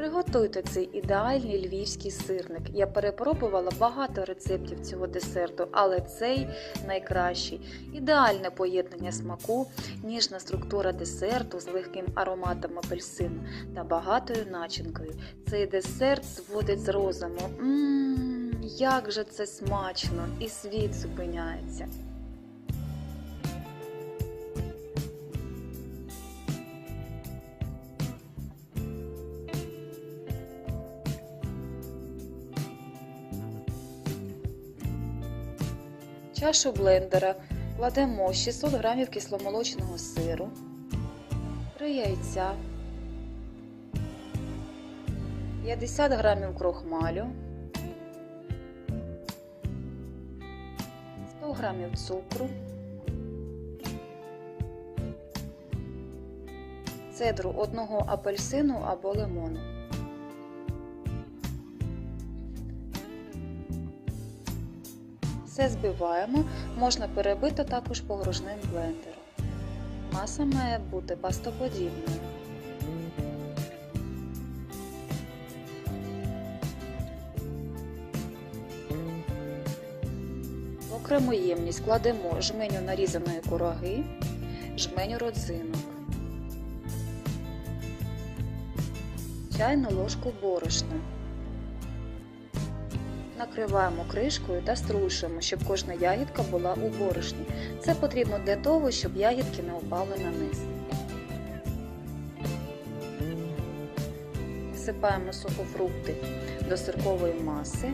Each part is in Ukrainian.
Приготуйте цей ідеальний львівський сирник. Я перепробувала багато рецептів цього десерту, але цей найкращий. Ідеальне поєднання смаку, ніжна структура десерту з легким ароматом апельсину та багатою начинкою. Цей десерт зводить з розуму. Ммм, як же це смачно! І світ зупиняється. Чашу блендера. Кладемо 600 г кисломолочного сиру, 3 яйця, 50 г крохмалю, 100 г цукру, цедру одного апельсину або лимону. Все збиваємо, можна перебити також погружним блендером. Маса має бути пастоподібною. В окрему ємність кладемо жменю нарізаної кураги, жменю родзинок, чайну ложку борошна. Накриваємо кришкою та струшуємо, щоб кожна ягідка була у борошні. Це потрібно для того, щоб ягідки не упали на низ. Всипаємо сухофрукти до сиркової маси.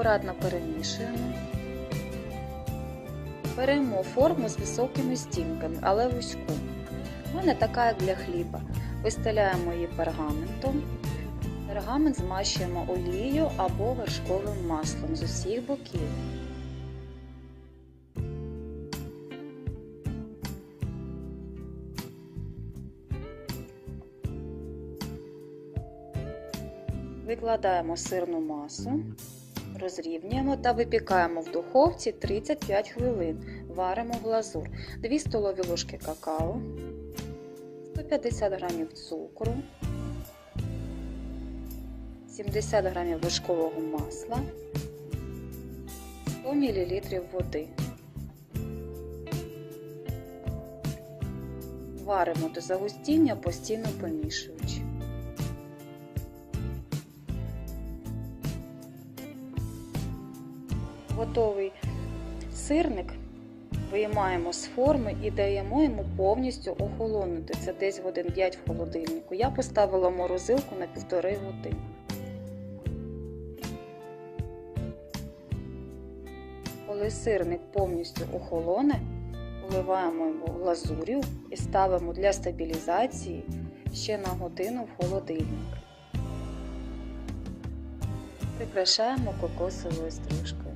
Акуратно перемішуємо. Беремо форму з високими стінками, але вузьку. У мене така, як для хліба. Вистеляємо її пергаментом. Пергамент змащуємо олією або вершковим маслом з усіх боків. Викладаємо сирну масу. Розрівнюємо та випікаємо в духовці 35 хвилин. Варимо глазур, 2 столові ложки какао, 150 г цукру, 70 г вершкового масла, 100 мл води. Варимо до загустіння, постійно помішуючи. Готовий сирник виймаємо з форми і даємо йому повністю охолонути. Це десь годин 5 в холодильнику. Я поставила морозилку на півтори години. Коли сирник повністю охолоне, вливаємо його глазур'ю і ставимо для стабілізації ще на годину в холодильник. Прикрашаємо кокосовою стружкою.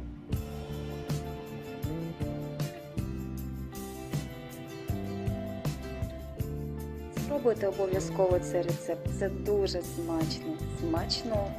Спробуйте обов'язково цей рецепт. Це дуже смачно. Смачно!